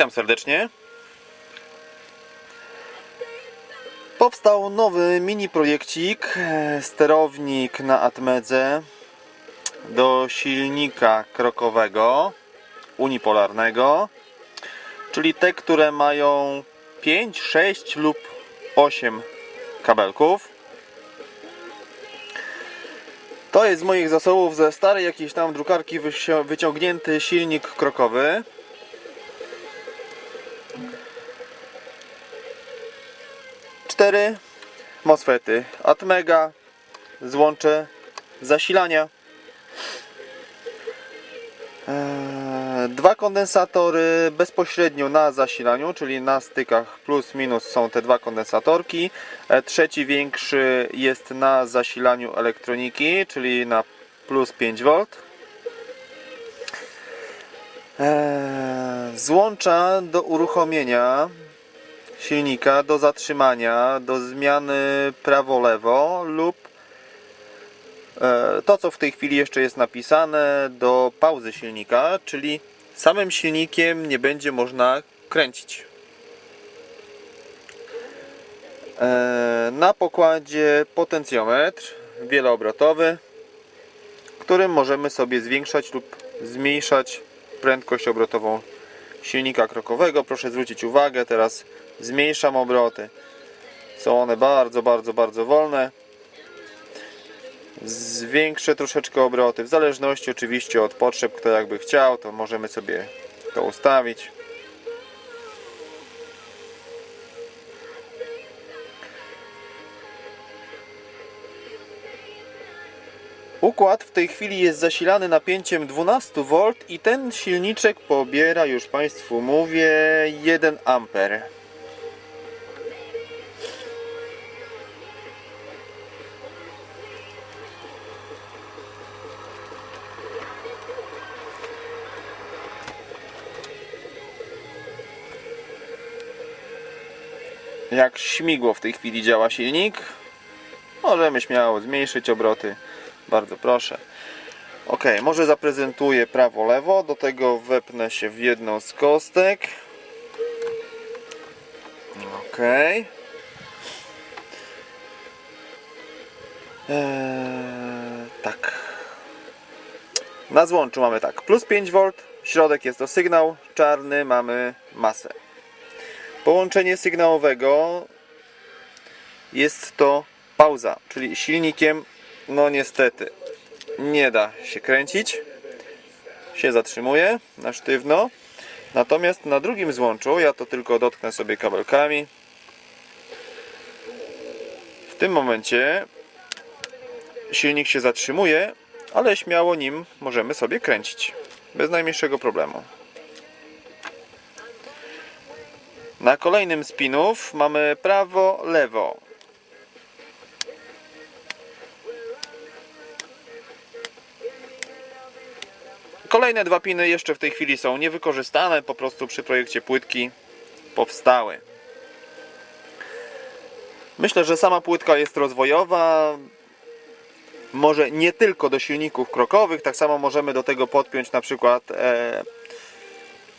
Witam serdecznie. Powstał nowy mini projekcik, e, sterownik na Atmedze do silnika krokowego unipolarnego, czyli te, które mają 5, 6 lub 8 kabelków. To jest z moich zasobów ze starej jakiejś tam drukarki wyciągnięty silnik krokowy. Cztery MOSFETy Atmega, złącze zasilania. Eee, Dwa kondensatory bezpośrednio na zasilaniu, czyli na stykach plus minus są te dwa kondensatorki. E, Trzeci większy jest na zasilaniu elektroniki, czyli na plus 5V. Eee, Złącza do uruchomienia silnika, do zatrzymania, do zmiany prawo-lewo lub e, to, co w tej chwili jeszcze jest napisane, do pauzy silnika, czyli samym silnikiem nie będzie można kręcić. E, Na pokładzie potencjometr wieloobrotowy, którym możemy sobie zwiększać lub zmniejszać prędkość obrotową silnika krokowego. Proszę zwrócić uwagę, teraz zmniejszam obroty. Są one bardzo, bardzo, bardzo wolne. Zwiększę troszeczkę obroty, w zależności oczywiście od potrzeb, kto jakby chciał, to możemy sobie to ustawić. Układ w tej chwili jest zasilany napięciem 12V i ten silniczek pobiera, już Państwu mówię, 1 amper. Jak śmigło w tej chwili działa silnik. Możemy śmiało zmniejszyć obroty. Bardzo proszę. Ok, może zaprezentuję prawo-lewo. Do tego wepnę się w jedną z kostek. Ok. Eee, tak. Na złączu mamy tak. Plus 5V. Środek jest to sygnał. Czarny mamy masę. Połączenie sygnałowego jest to pauza, czyli silnikiem, no niestety, nie da się kręcić, się zatrzymuje na sztywno. Natomiast na drugim złączu, ja to tylko dotknę sobie kabelkami. W tym momencie silnik się zatrzymuje, ale śmiało nim możemy sobie kręcić. Bez najmniejszego problemu. Na kolejnym spinów mamy prawo, lewo. Kolejne dwa piny jeszcze w tej chwili są niewykorzystane, po prostu przy projekcie płytki powstały. Myślę, że sama płytka jest rozwojowa. Może nie tylko do silników krokowych, tak samo możemy do tego podpiąć na przykład e,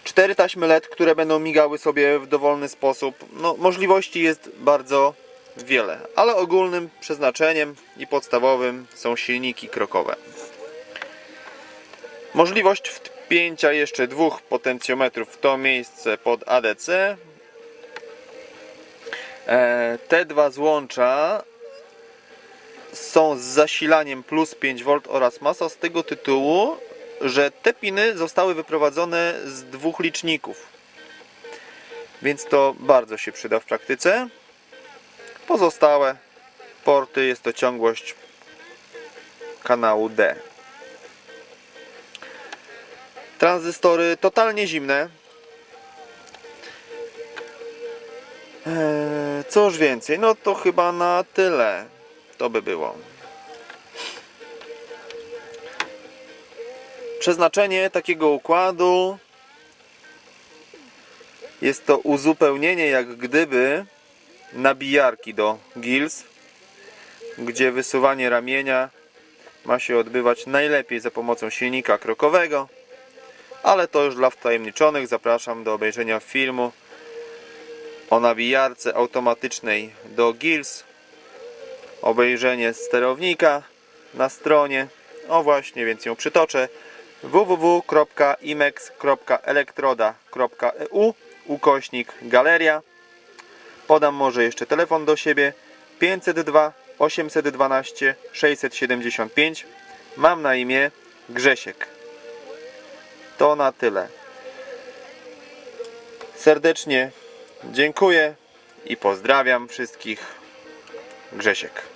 cztery taśmy LED, które będą migały sobie w dowolny sposób. No, możliwości jest bardzo wiele, ale ogólnym przeznaczeniem i podstawowym są silniki krokowe. Możliwość wpięcia jeszcze dwóch potencjometrów w to miejsce pod ADC. E, Te dwa złącza są z zasilaniem plus 5V oraz masa z tego tytułu, że te piny zostały wyprowadzone z dwóch liczników. Więc to bardzo się przyda w praktyce. Pozostałe porty jest to ciągłość kanału D. Tranzystory totalnie zimne. Eee, Cóż więcej, no to chyba na tyle to by było. Przeznaczenie takiego układu jest to uzupełnienie jak gdyby nabijarki do gills, gdzie wysuwanie ramienia ma się odbywać najlepiej za pomocą silnika krokowego. Ale to już dla wtajemniczonych. Zapraszam do obejrzenia filmu o nawijarce automatycznej do GILS. Obejrzenie sterownika na stronie. O właśnie, więc ją przytoczę. www.imex.elektroda.eu ukośnik galeria. Podam może jeszcze telefon do siebie 502 812 675. Mam na imię Grzesiek. To na tyle. Serdecznie dziękuję i pozdrawiam wszystkich. Grzesiek.